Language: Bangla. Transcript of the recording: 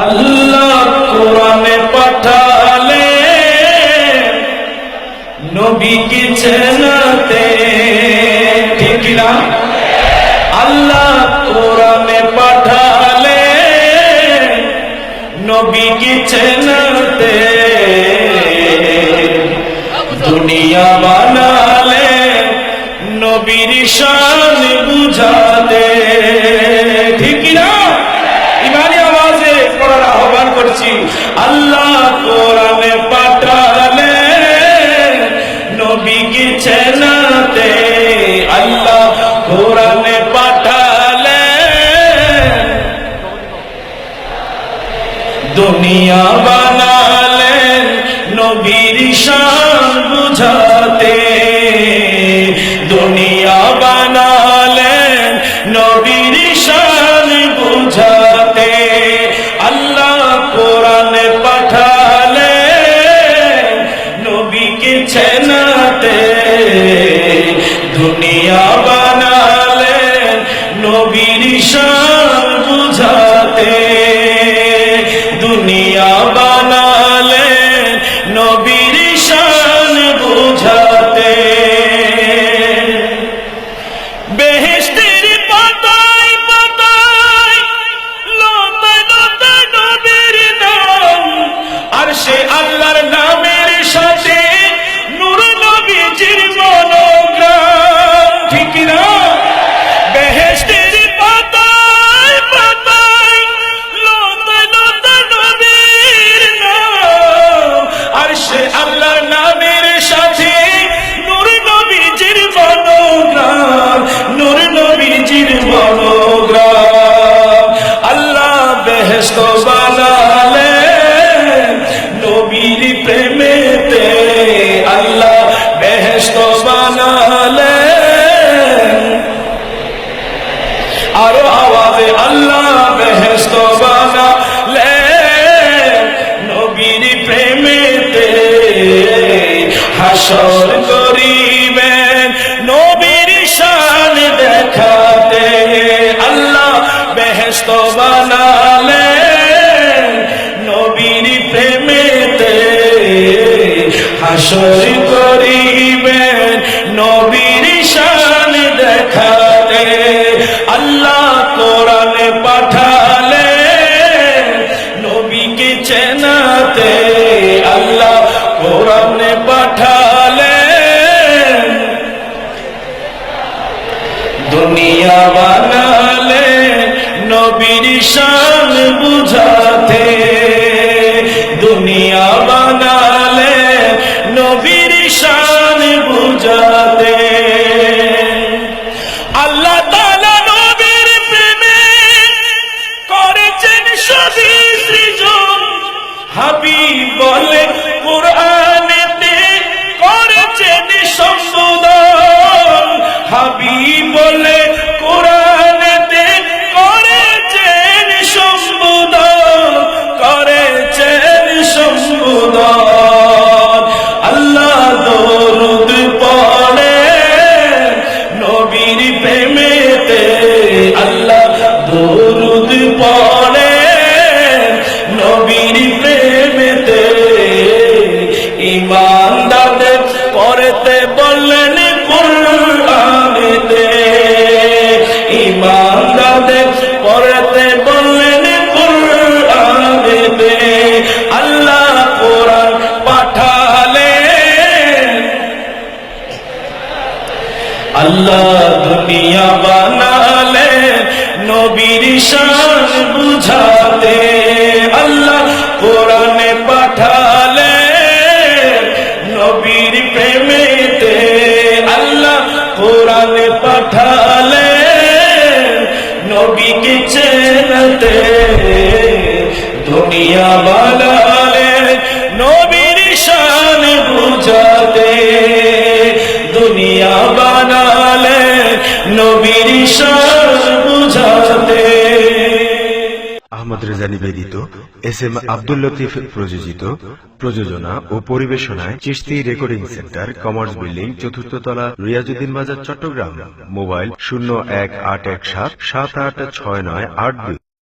আল্লাহ কোরআনে পাঠালে নবীকে চেনাতে ঠিক না আল্লাহ কোরআনে পাঠালে নবীকে চেনাতে আল্লাহ কোরআনে পাঠালে নবীকে চেনাতে? আল্লাহ কোরআনে পাঠালে দুনিয়া বানালেন নবীর শান বুঝাতে। দুনিয়া বানালেন নবীর নবীকে চেনাতে দুনিয়া বানালেন নবীর শান বুঝাতে। দুনিয়া আরও আওয়াজে আল্লাহ বেহেস্ত বানালেন নবীর প্রেমেতে হাসর করিবেন নবীর শান দেখাতে আল্লাহ বেহেস্ত বানালেন নবীর প্রেমেতে হাসর করিবেন নবীর শান দেখাতে নবীর শান বুঝাতে দুনিয়া বানালে নবীর শান বুঝাতে। আল্লাহ করেছেন বলে কোরআনেতে আল্লাহ দুনিয়া বানালে নবীর শান বুঝাতে আল্লাহ কোরআনে পাঠালে নবীর প্রেমেতে আল্লাহ কোরআনে পাঠালে নবীকে চেনতে দুনিয়া বানালে আহমদ রেজা নিবেদিত এস এম আব্দুল লতিফ প্রযোজিত প্রযোজনা ও পরিবেশনায় Chishti recording center, commerce building, চতুর্থ তলা, রিয়াজুদ্দিন বাজার, চট্টগ্রাম। মোবাইল শূন্য এক আট এক সাত সাত আট ছয় নয় আট দুই।